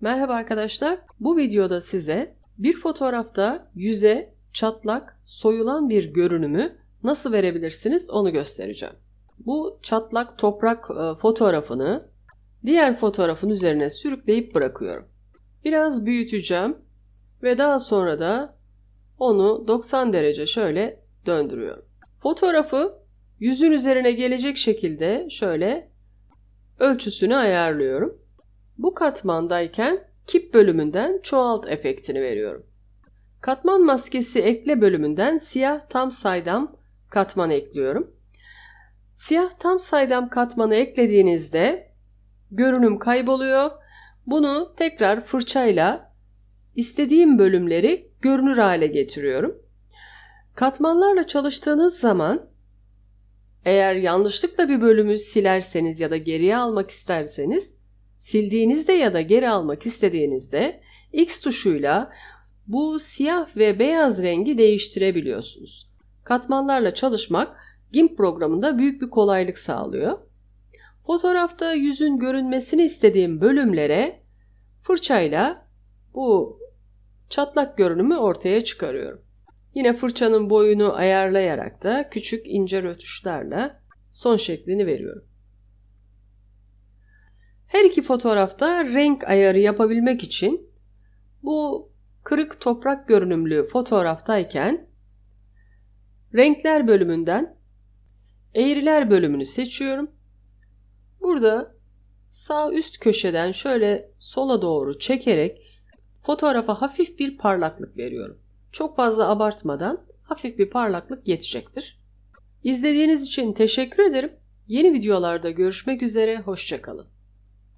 Merhaba arkadaşlar. Bu videoda size bir fotoğrafta yüze çatlak, soyulan bir görünümü nasıl verebilirsiniz onu göstereceğim. Bu çatlak toprak e, fotoğrafını diğer fotoğrafın üzerine sürükleyip bırakıyorum. Biraz büyüteceğim ve daha sonra da onu 90 derece şöyle döndürüyorum. Fotoğrafı yüzün üzerine gelecek şekilde şöyle ölçüsünü ayarlıyorum. Bu katmandayken kip bölümünden çoğalt efektini veriyorum. Katman maskesi ekle bölümünden siyah tam saydam katman ekliyorum. Siyah tam saydam katmanı eklediğinizde görünüm kayboluyor. Bunu tekrar fırçayla istediğim bölümleri görünür hale getiriyorum. Katmanlarla çalıştığınız zaman eğer yanlışlıkla bir bölümü silerseniz ya da geriye almak isterseniz sildiğinizde ya da geri almak istediğinizde X tuşuyla bu siyah ve beyaz rengi değiştirebiliyorsunuz. Katmanlarla çalışmak GIMP programında büyük bir kolaylık sağlıyor. Fotoğrafta yüzün görünmesini istediğim bölümlere fırçayla bu çatlak görünümü ortaya çıkarıyorum. Yine fırçanın boyunu ayarlayarak da küçük ince rötuşlarla son şeklini veriyorum. Her iki fotoğrafta renk ayarı yapabilmek için bu kırık toprak görünümlü fotoğraftayken renkler bölümünden eğriler bölümünü seçiyorum. Burada sağ üst köşeden şöyle sola doğru çekerek fotoğrafa hafif bir parlaklık veriyorum. Çok fazla abartmadan hafif bir parlaklık yetecektir. İzlediğiniz için teşekkür ederim. Yeni videolarda görüşmek üzere, hoşçakalın.